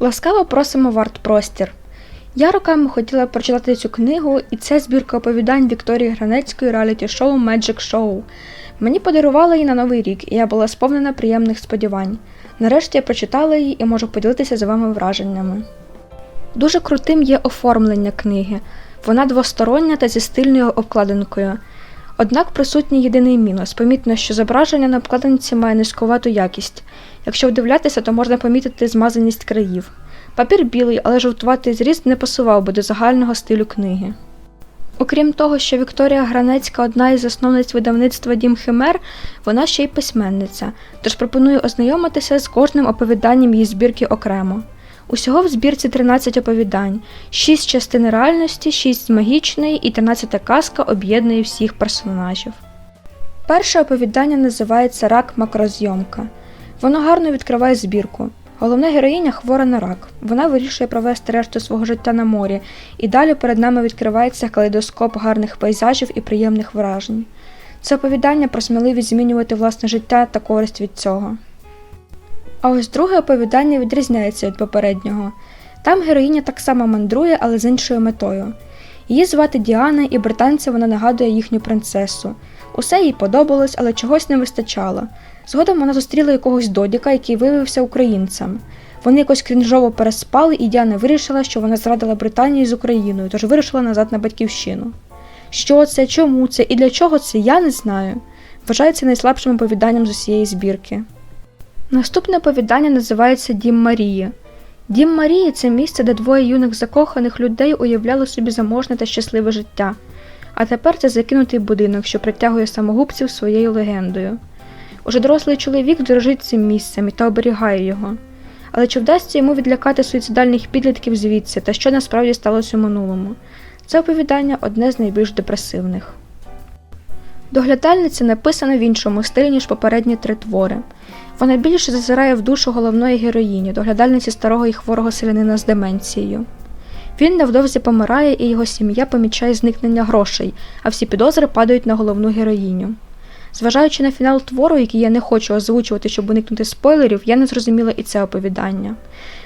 Ласкаво просимо в арт-простір. Я роками хотіла прочитати цю книгу, і це збірка оповідань Вікторії Гранецької реаліті-шоу Magic Show. Мені подарували її на Новий рік, і я була сповнена приємних сподівань. Нарешті я прочитала її і можу поділитися з вами враженнями. Дуже крутим є оформлення книги. Вона двостороння та зі стильною обкладинкою. Однак присутній єдиний мінус. Помітно, що зображення на обкладинці має низькувату якість. Якщо вдивлятися, то можна помітити змазаність країв. Папір білий, але жовтуватий зріст не пасував би до загального стилю книги. Окрім того, що Вікторія Гранецька одна із засновниць видавництва Дім Химер, вона ще й письменниця, тож пропоную ознайомитися з кожним оповіданням її збірки окремо. Усього в збірці 13 оповідань, 6 частин реальності, 6 магічної і 13 казка об'єднує всіх персонажів. Перше оповідання називається Рак макрозйомка. Воно гарно відкриває збірку. Головна героїня хвора на рак. Вона вирішує провести решту свого життя на морі, і далі перед нами відкривається калейдоскоп гарних пейзажів і приємних вражень. Це оповідання про сміливість змінювати власне життя та користь від цього. А ось друге оповідання відрізняється від попереднього. Там героїня так само мандрує, але з іншою метою. Її звати Діана, і британця вона нагадує їхню принцесу. Усе їй подобалось, але чогось не вистачало. Згодом вона зустріла якогось додіка, який виявився українцем. Вони якось крінжово переспали, і Діана вирішила, що вона зрадила Британію з Україною, тож вирішила назад на батьківщину. Що це, чому це і для чого це, я не знаю. Вважається найслабшим оповіданням з усієї збірки. Наступне оповідання називається Дім Марії. Дім Марії це місце, де двоє юних закоханих людей уявляли собі заможне та щасливе життя. А тепер це закинутий будинок, що притягує самогубців своєю легендою. Уже дорослий чоловік дорожить цим місцем та оберігає його. Але чи вдасться йому відлякати суїцидальних підлітків звідси та що насправді сталося у минулому? Це оповідання одне з найбільш депресивних. Доглядальниця написана в іншому стилі, ніж попередні три твори. Вона більше зазирає в душу головної героїні, доглядальниці старого і хворого селянина з деменцією. Він невдовзі помирає, і його сім'я помічає зникнення грошей, а всі підозри падають на головну героїню. Зважаючи на фінал твору, який я не хочу озвучувати, щоб уникнути спойлерів, я не зрозуміла і це оповідання.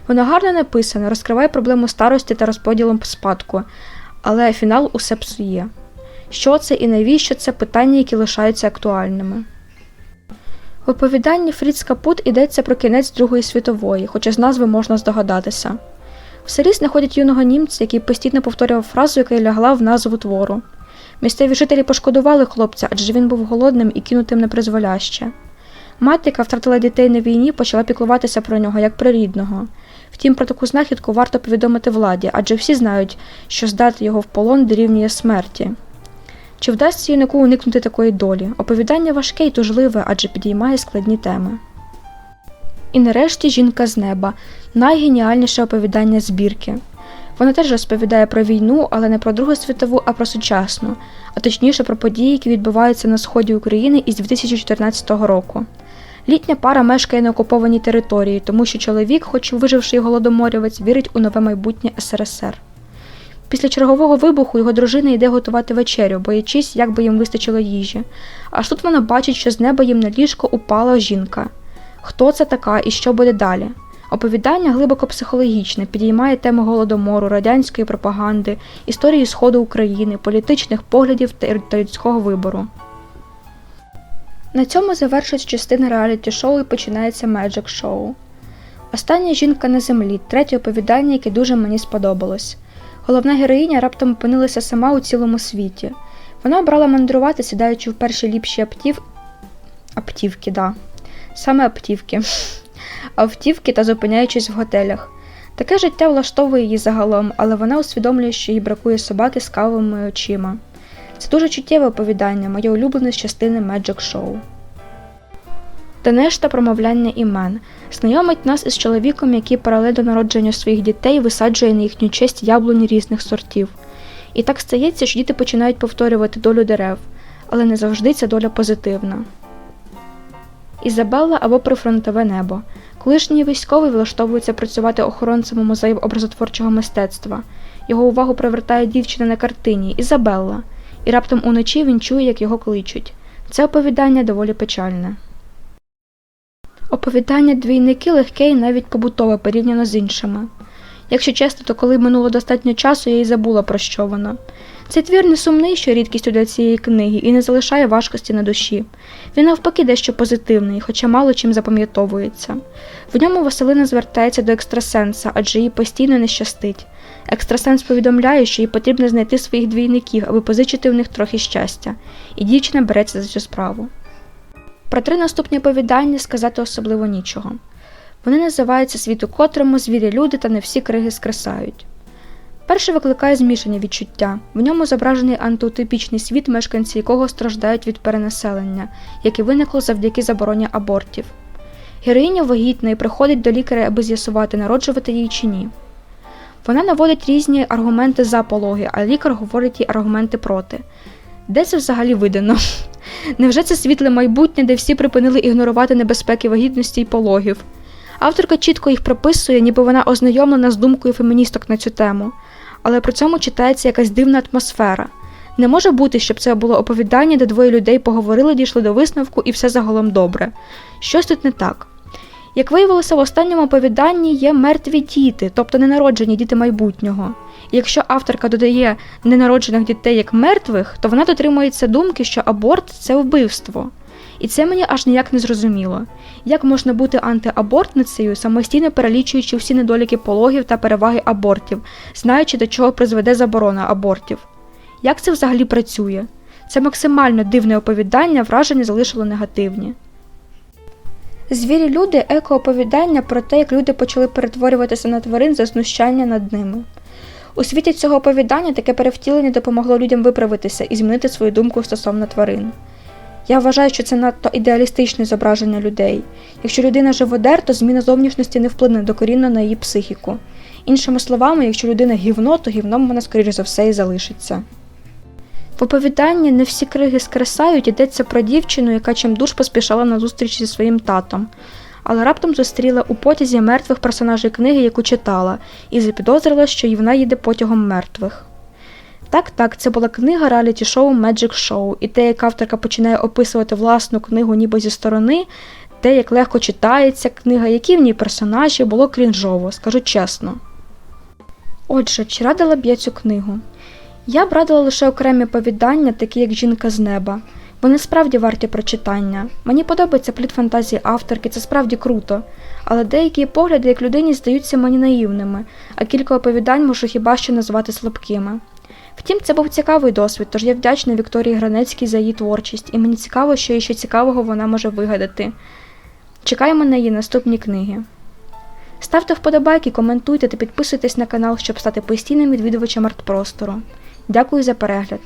Воно гарно написане, розкриває проблему старості та розподілом спадку, але фінал усе псує. Що це і навіщо це питання, які лишаються актуальними. В оповіданні Фріц Капут йдеться про кінець Другої світової, хоча з назви можна здогадатися. В селі знаходять юного німця, який постійно повторював фразу, яка лягла в назву твору. Місцеві жителі пошкодували хлопця, адже він був голодним і кинутим на призволяще. Мати, яка втратила дітей на війні, почала піклуватися про нього як про рідного. Втім, про таку знахідку варто повідомити владі, адже всі знають, що здати його в полон дорівнює смерті. Чи вдасться юнаку уникнути такої долі? Оповідання важке і тужливе, адже підіймає складні теми. І нарешті жінка з неба найгеніальніше оповідання збірки. Вона теж розповідає про війну, але не про Другу світову, а про сучасну, а точніше про події, які відбуваються на сході України із 2014 року. Літня пара мешкає на окупованій території, тому що чоловік, хоч виживший голодоморювець, вірить у нове майбутнє СРСР. Після чергового вибуху його дружина йде готувати вечерю, боячись, як би їм вистачило їжі. Аж тут вона бачить, що з неба їм на ліжко упала жінка. Хто це така і що буде далі? Оповідання глибоко психологічне, підіймає тему голодомору, радянської пропаганди, історії Сходу України, політичних поглядів та людського вибору. На цьому завершується частина реаліті-шоу і починається Magic Show. Остання жінка на землі, третє оповідання, яке дуже мені сподобалось. Головна героїня раптом опинилася сама у цілому світі. Вона обрала мандрувати, сідаючи в перші ліпші аптів... аптівки, да. Саме аптівки. Автівки та зупиняючись в готелях. Таке життя влаштовує її загалом, але вона усвідомлює, що їй бракує собаки з кавовими очима. Це дуже чуттєве оповідання, моє улюблене з частини Magic Show. Денешта промовляння імен знайомить нас із чоловіком, який паралельно до народження своїх дітей висаджує на їхню честь яблуні різних сортів. І так стається, що діти починають повторювати долю дерев, але не завжди ця доля позитивна. Ізабелла або прифронтове небо. Колишній військовий влаштовується працювати охоронцем у музеї образотворчого мистецтва. Його увагу привертає дівчина на картині Ізабелла, і раптом уночі він чує, як його кличуть. Це оповідання доволі печальне. Оповідання двійники легке і навіть побутове порівняно з іншими. Якщо чесно, то коли минуло достатньо часу, я й забула про що воно. Цей твір не сумний, що рідкістю для цієї книги, і не залишає важкості на душі. Він навпаки дещо позитивний, хоча мало чим запам'ятовується. В ньому Василина звертається до екстрасенса, адже їй постійно не щастить. Екстрасенс повідомляє, що їй потрібно знайти своїх двійників, аби позичити в них трохи щастя, і дівчина береться за цю справу. Про три наступні оповідання сказати особливо нічого. Вони називаються світ у котрому звірі люди та не всі криги скресають. Перший викликає змішані відчуття. В ньому зображений антиутопічний світ, мешканці якого страждають від перенаселення, яке виникло завдяки забороні абортів. Героїня вагітна і приходить до лікаря, аби з'ясувати, народжувати їй чи ні. Вона наводить різні аргументи за пологи, а лікар говорить їй аргументи проти. Де це взагалі видано? Невже це світле майбутнє, де всі припинили ігнорувати небезпеки вагітності і пологів? Авторка чітко їх прописує, ніби вона ознайомлена з думкою феміністок на цю тему, але при цьому читається якась дивна атмосфера. Не може бути, щоб це було оповідання, де двоє людей поговорили, дійшли до висновку і все загалом добре. Щось тут не так. Як виявилося, в останньому оповіданні є мертві діти, тобто ненароджені діти майбутнього. І якщо авторка додає ненароджених дітей як мертвих, то вона дотримується думки, що аборт це вбивство. І це мені аж ніяк не зрозуміло. Як можна бути антиабортницею, самостійно перелічуючи всі недоліки пологів та переваги абортів, знаючи, до чого призведе заборона абортів? Як це взагалі працює? Це максимально дивне оповідання, враження залишило негативні. Звірі люди екооповідання про те, як люди почали перетворюватися на тварин за знущання над ними. У світі цього оповідання таке перевтілення допомогло людям виправитися і змінити свою думку стосовно тварин. Я вважаю, що це надто ідеалістичне зображення людей. Якщо людина живодер, то зміна зовнішності не вплине докорінно на її психіку. Іншими словами, якщо людина гівно, то гівном вона, скоріш за все, і залишиться. В оповіданні не всі криги скресають йдеться про дівчину, яка чимдуж поспішала на зустріч зі своїм татом, але раптом зустріла у потязі мертвих персонажей книги, яку читала, і запідозрила, що і вона їде потягом мертвих. Так, так, це була книга реаліті шоу Magic Show, і те, як авторка починає описувати власну книгу ніби зі сторони, те, як легко читається книга, які в ній персонажі, було крінжово, скажу чесно. Отже, чи радила б я цю книгу? Я б радила лише окремі повідання, такі як Жінка з неба. Вони справді варті прочитання. Мені подобається плід фантазії авторки, це справді круто. Але деякі погляди, як людині, здаються мені наївними, а кілька оповідань можу хіба що назвати слабкими. Втім, це був цікавий досвід, тож я вдячна Вікторії Гранецькій за її творчість, і мені цікаво, що ще цікавого вона може вигадати. Чекаємо на її наступні книги. Ставте вподобайки, коментуйте та підписуйтесь на канал, щоб стати постійним відвідувачем артпростору. Дякую за перегляд!